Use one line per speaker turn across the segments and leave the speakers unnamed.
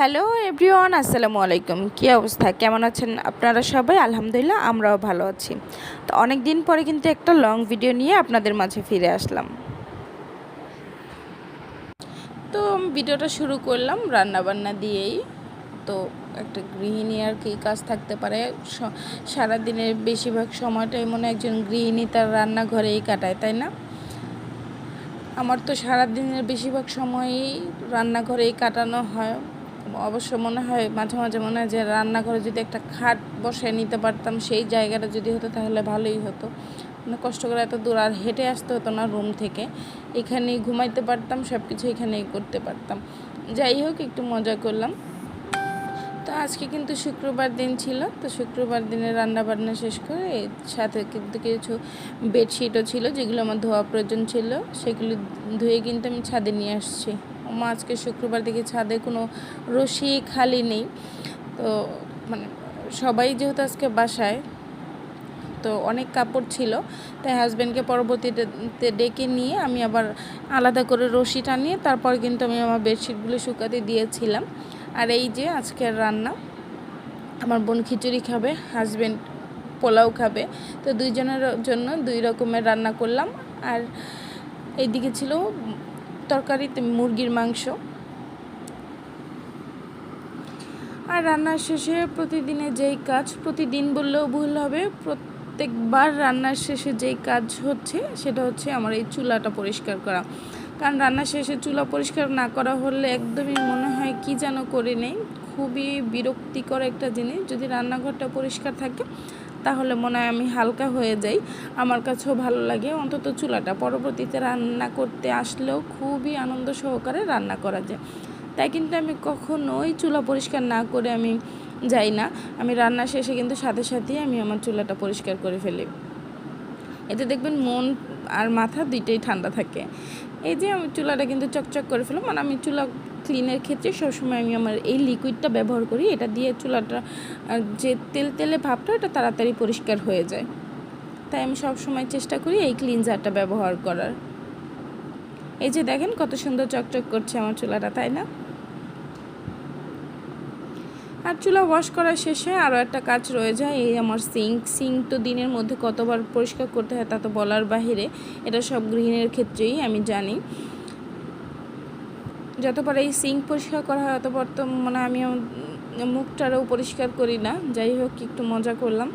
Hello everyone আসসালামু আলাইকুম কী অবস্থা? কেমন আছেন আপনারা সবাই? আলহামদুলিল্লাহ, আমরাও ভালো আছি। তো অনেক দিন পরে কিন্তু একটা লং ভিডিও নিয়ে আপনাদের মাঝে ফিরে আসলাম। তো ভিডিওটা শুরু করলাম রান্নাবান্না দিয়েই। তো একটা গৃহিণী আর কি কাজ থাকতে পারে। সারাদিনের বেশিরভাগ সময়টাই মনে একজন গৃহিণী তার রান্নাঘরেই কাটায়, তাই না? আমার তো সারাদিনের বেশিরভাগ সময়ই রান্নাঘরেই কাটানো হয়। অবশ্য মনে হয়, মাঝে মাঝে মনে হয় যে রান্নাঘরে যদি একটা খাট বসায় নিতে পারতাম, সেই জায়গাটা যদি হতো তাহলে ভালোই হতো। মানে কষ্ট করে এত দূর আর হেঁটে আসতে হতো না রুম থেকে। এখানেই ঘুমাইতে পারতাম সব কিছু এখানেই করতে পারতাম। যাই হোক, একটু মজা করলাম। তো আজকে কিন্তু শুক্রবার দিন ছিল, তো শুক্রবার দিনে রান্না বান্না শেষ করে সাথে কিন্তু কিছু বেডশিটও ছিল, যেগুলো আমার ধোয়া প্রয়োজন ছিল, সেগুলো ধুয়ে কিন্তু আমি ছাদে নিয়ে আসছি। আজকে শুক্রবার দিকে ছাদে কোনো রশি খালি নেই। তো মানে সবাই যেহেতু আজকে বাসায়, তো অনেক কাপড় ছিল, তাই হাজব্যান্ডকে পরবর্তীতে ডেকে নিয়ে আমি আবার আলাদা করে রশি টানিয়ে তারপর কিন্তু আমি আমার বেডশিটগুলো শুকাতে দিয়েছিলাম। আর এই যে আজকের রান্না, আমার বোন খিচুড়ি খাবে হাজব্যান্ড পোলাও খাবে, তো দুইজনের জন্য দুই রকমের রান্না করলাম। আর এইদিকে ছিল তরকারিতে মুরগির মাংস। আর রান্নার শেষে প্রতিদিনে যেই কাজ, প্রতিদিন বললেও ভুল হবে, প্রত্যেকবার রান্নার শেষে যেই কাজ হচ্ছে, সেটা হচ্ছে আমার এই চুলাটা পরিষ্কার করা। কারণ রান্নার শেষে চুলা পরিষ্কার না করা হলে একদমই মনে হয় কি যেন করে নেই, খুবই বিরক্তিকর একটা জিনিস। যদি রান্নাঘরটা পরিষ্কার থাকে তাহলে মনে হয় আমি হালকা হয়ে যাই। আমার কাছেও ভালো লাগে। অন্তত চুলাটা পরবর্তীতে রান্না করতে আসলেও খুবই আনন্দ সহকারে রান্না করা যায়। তাই কিন্তু আমি কখনোই চুলা পরিষ্কার না করে আমি যাই না। আমি রান্না শেষে কিন্তু সাথে সাথেই আমি আমার চুলাটা পরিষ্কার করে ফেলি। এতে দেখবেন মন আর মাথা দুইটাই ঠান্ডা থাকে। এই যে আমি চুলাটা কিন্তু চকচক করে ফেলাম মানে আমি চুলা ক্লিনের ক্ষেত্রে সবসময় আমি আমার এই লিকুইডটা ব্যবহার করি। এটা দিয়ে চুলাটা যে তেল তেলে ভাবটা এটা তাড়াতাড়ি পরিষ্কার হয়ে যায়। তাই আমি সব সময় চেষ্টা করি এই ক্লিনজারটা ব্যবহার করার। এই যে দেখেন কত সুন্দর চকচক করছে আমার চুলাটা, তাই না? আর চুলা ওয়াশ করার শেষে আরও একটা কাজ রয়ে যায়, এই আমার সিঙ্ক সিঙ্ক তো দিনের মধ্যে কতবার পরিষ্কার করতে হয় তা তো বলার বাহিরে, এটা সব গৃহিণীর ক্ষেত্রেই আমি জানি। যতবার এই সিঙ্ক পরিষ্কার করা হয় অতবার তো মানে আমি মুখটারও পরিষ্কার করি না। যাই হোক, একটু মজা করলাম।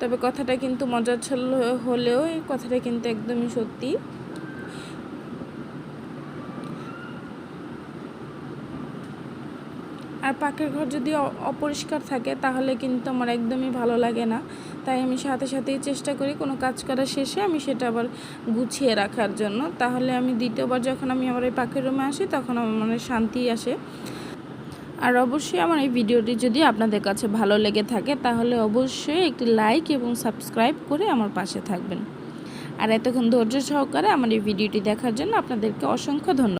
তবে কথাটা কিন্তু মজার ছল হলেও এই কথাটা কিন্তু একদমই সত্যি। আর পাখির ঘর যদি অপরিষ্কার থাকে, তাহলে কিন্তু আমার একদমই ভালো লাগে না। তাই আমি সাথে সাথেই চেষ্টা করি কোনো কাজ করার শেষে আমি সেটা আবার গুছিয়ে রাখার জন্য। তাহলে আমি দ্বিতীয়বার যখন আমি আবার এই পাখির রুমে আসি, তখন আমার মনে শান্তি আসে। আর অবশ্যই আমার এই ভিডিওটি যদি আপনাদের কাছে ভালো লেগে থাকে, তাহলে অবশ্যই একটি লাইক এবং সাবস্ক্রাইব করে আমার পাশে থাকবেন। আর এতক্ষণ ধৈর্য সহকারে আমার এই ভিডিওটি দেখার জন্য আপনাদেরকে অসংখ্য ধন্যবাদ।